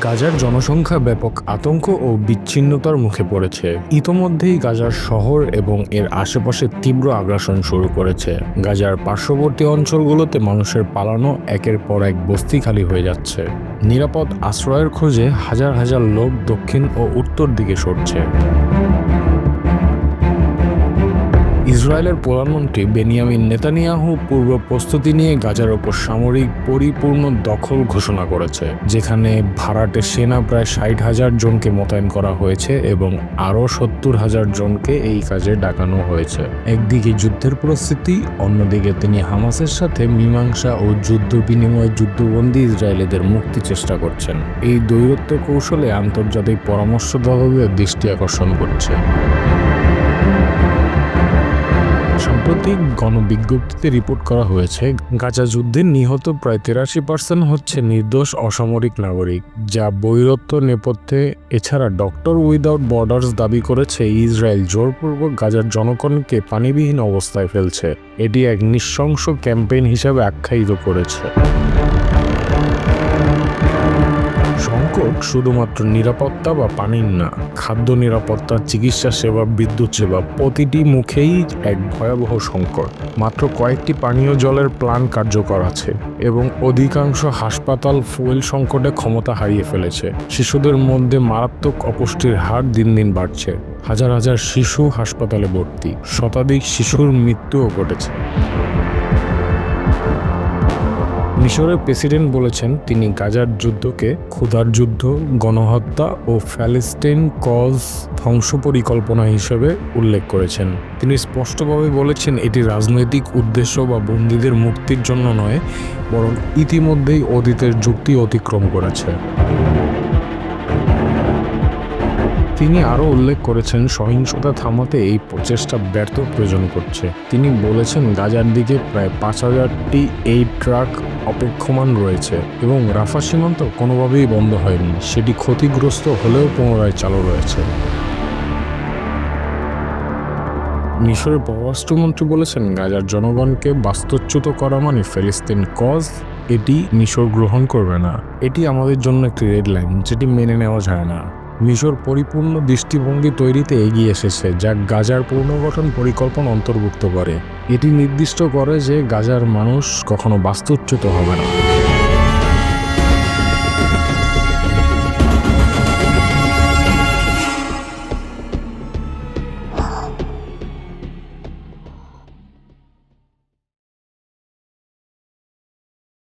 গাজার জনসংখ্যা ব্যাপক আতঙ্ক ও বিচ্ছিন্নতার মুখে পড়েছে। ইতোমধ্যেই গাজার শহর এবং এর আশেপাশে তীব্র আগ্রাসন শুরু করেছে। গাজার পার্শ্ববর্তী অঞ্চলগুলোতে মানুষের পালানো একের পর এক বস্তি খালি হয়ে যাচ্ছে। নিরাপদ আশ্রয়ের খোঁজে হাজার হাজার লোক দক্ষিণ ও উত্তর দিকে সরছে। ইসরায়েলের প্রধানমন্ত্রী বেনিয়ামিন নেতানিয়াহু পূর্ব প্রস্তুতি নিয়ে গাজার ওপর সামরিক পরিপূর্ণ দখল ঘোষণা করেছে, যেখানে ভাড়াটে সেনা প্রায় ষাট হাজার জনকে মোতায়েন করা হয়েছে এবং আরও সত্তর হাজার জনকে এই কাজে ডাকানো হয়েছে। একদিকে যুদ্ধের পরিস্থিতি, অন্যদিকে তিনি হামাসের সাথে মীমাংসা ও যুদ্ধ বিনিময়ে যুদ্ধবন্দী ইসরায়েলিদের মুক্তি চেষ্টা করছেন। এই দৈরত্ব কৌশলে আন্তর্জাতিক পরামর্শদাতাদের দৃষ্টি আকর্ষণ করছে। সাম্প্রতিক গণবিজ্ঞপ্তিতে রিপোর্ট করা হয়েছে, গাজা যুদ্ধে নিহত প্রায় তেরাশি পার্সেন্ট হচ্ছে নির্দোষ অসামরিক নাগরিক, যা বৈরত্ব, নেপথ্যে। এছাড়া ডক্টর উইদাউট বর্ডার্স দাবি করেছে, ইসরায়েল জোরপূর্বক গাজার জনগণকে পানিবিহীন অবস্থায় ফেলছে। এটি এক নৃশংস ক্যাম্পেইন হিসাবে আখ্যায়িত করেছে। সংকট শুধুমাত্র নিরাপত্তা বা পানির না, খাদ্য নিরাপত্তা, চিকিৎসা সেবা, বিদ্যুৎ সেবা, প্রতিটি মুখেই এক ভয়াবহ সংকট। মাত্র কয়েকটি পানীয় জলের প্ল্যান কার্যকর আছে এবং অধিকাংশ হাসপাতাল ফুয়েল সংকটে ক্ষমতা হারিয়ে ফেলেছে। শিশুদের মধ্যে মারাত্মক অপুষ্টির হার দিন দিন বাড়ছে। হাজার হাজার শিশু হাসপাতালে ভর্তি। শতাধিক শিশুর মৃত্যুও ঘটেছে। মিশরের প্রেসিডেন্ট বলেছেন, তিনি গাজার যুদ্ধকে ক্ষুধার যুদ্ধ, গণহত্যা ও প্যালেস্টাইন কজ ধ্বংস পরিকল্পনা হিসেবে উল্লেখ করেছেন। তিনি স্পষ্টভাবে বলেছেন, এটি রাজনৈতিক উদ্দেশ্য বা বন্দীদের মুক্তির জন্য নয়, বরং ইতিমধ্যেই অতীতের যুক্তি অতিক্রম করেছে। তিনি আরও উল্লেখ করেছেন, সহিংসতা থামাতে এই প্রচেষ্টা ব্যর্থ প্রয়োজন করছে। তিনি বলেছেন, গাজার দিকে প্রায় পাঁচ হাজারটি এই ট্রাক অপেক্ষমান রয়েছে এবং রাফা সীমান্ত কোনোভাবেই বন্ধ হয়নি। সেটি ক্ষতিগ্রস্ত হলেও পুনরায় চালু রয়েছে। মিশরের পররাষ্ট্রমন্ত্রী বলেছেন, গাজার জনগণকে বাস্তুচ্যুত করা মানে ফিলিস্তিন কজ, এটি মিশর গ্রহণ করবে না। এটি আমাদের জন্য একটি রেড লাইন, যেটি মেনে নেওয়া যায় না। মিশর পরিপূর্ণ দৃষ্টিভঙ্গি তৈরিতে এগিয়ে এসেছে, যা গাজার পুনর্গঠন পরিকল্পনা অন্তর্ভুক্ত করে। এটি নির্দিষ্ট করে যে গাজার মানুষ কখনো বাস্তুচ্যুত হবে না।